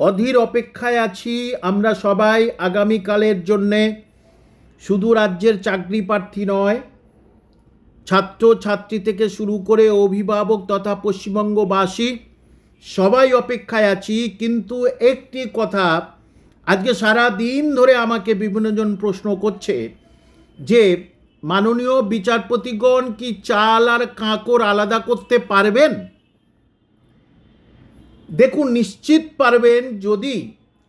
অধীর অপেক্ষায় আছি আমরা সবাই আগামীকালের জন্যে। শুধু রাজ্যের চাকরি প্রার্থী নয় ছাত্র ছাত্রী থেকে শুরু করে অভিভাবক তথা পশ্চিমবঙ্গবাসী সবাই অপেক্ষায় আছি। কিন্তু একটি কথা, আজকে সারা দিন ধরে আমাকে বিভিন্নজন প্রশ্ন করছে যে, মাননীয় বিচারপতিগণ কি চাল আর কাঁকর আলাদা করতে পারবেন? দেখুন, নিশ্চিত পারবেন যদি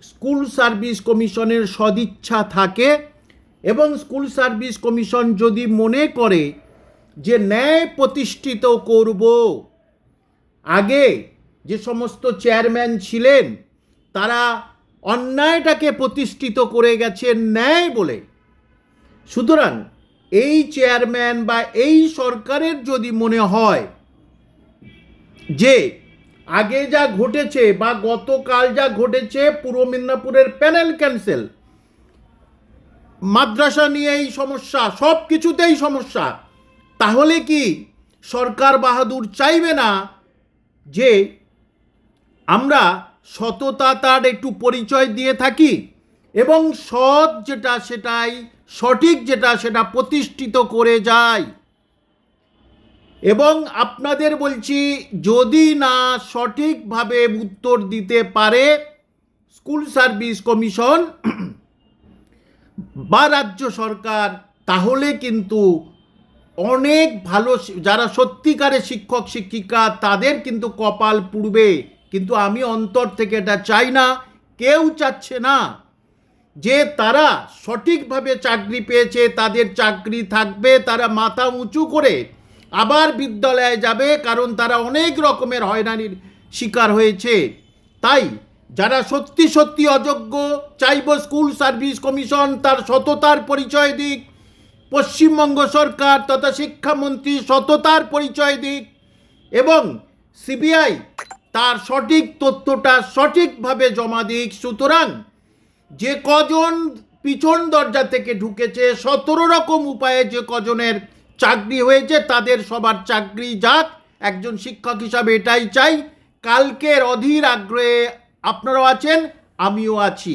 স্কুল সার্ভিস কমিশনের সদিচ্ছা থাকে এবং স্কুল সার্ভিস কমিশন যদি মনে করে যে ন্যায় প্রতিষ্ঠিত করব। আগে যে সমস্ত চেয়ারম্যান ছিলেন, তারা অন্যায়টাকে প্রতিষ্ঠিত করে গেছেন ন্যায় বলে। সুতরাং এই চেয়ারম্যান বা এই সরকারের যদি মনে হয় যে আগে যা ঘটেছে বা গতকাল যা ঘটেছে, পূর্ব মেদিনীপুরের প্যানেল ক্যান্সেল। মাদ্রাসা নিয়ে এই সমস্যা, সব কিছুতেই সমস্যা। তাহলে কি সরকার বাহাদুর চাইবে না যে আমরা সততা তার একটু পরিচয় দিয়ে থাকি এবং সৎ যেটা সেটাই, সঠিক যেটা সেটা প্রতিষ্ঠিত করে যায়? এবং আপনাদের বলছি, যদি না সঠিকভাবে উত্তর দিতে পারে স্কুল সার্ভিস কমিশন বা রাজ্য সরকার, তাহলে কিন্তু অনেক ভালো যারা সত্যিকারের শিক্ষক, শিক্ষিকা, তাদের কিন্তু কপাল পুড়বে। কিন্তু আমি অন্তর থেকে এটা চাই না, কেউ চাচ্ছে না যে তারা সঠিকভাবে চাকরি পেয়েছে, তাদের চাকরি থাকবে, তারা মাথা উঁচু করে আবার বিদ্যালয়ে যাবে কারণ তারা অনেক রকমের হয়রানির শিকার হয়েছে। তাই যারা সত্যি সত্যি অযোগ্য, চাইব স্কুল সার্ভিস কমিশন তার সততার পরিচয় দিক। পশ্চিমবঙ্গ সরকার তথা শিক্ষামন্ত্রী সততার পরিচয় দিক এবং সিবিআই তার সঠিক তথ্যটা সঠিকভাবে জমা দিক। সুতরাং যে কজন পিছন দরজা থেকে ঢুকেছে, সতেরো রকম উপায়ে যে কজনের চাকরি হয়েছে, তাদের সবার চাকরি যাক। একজন শিক্ষক হিসাবে এটাই চাই। কালকের অধীর আগ্রহে আপনারাও আছেন, আমিও আছি।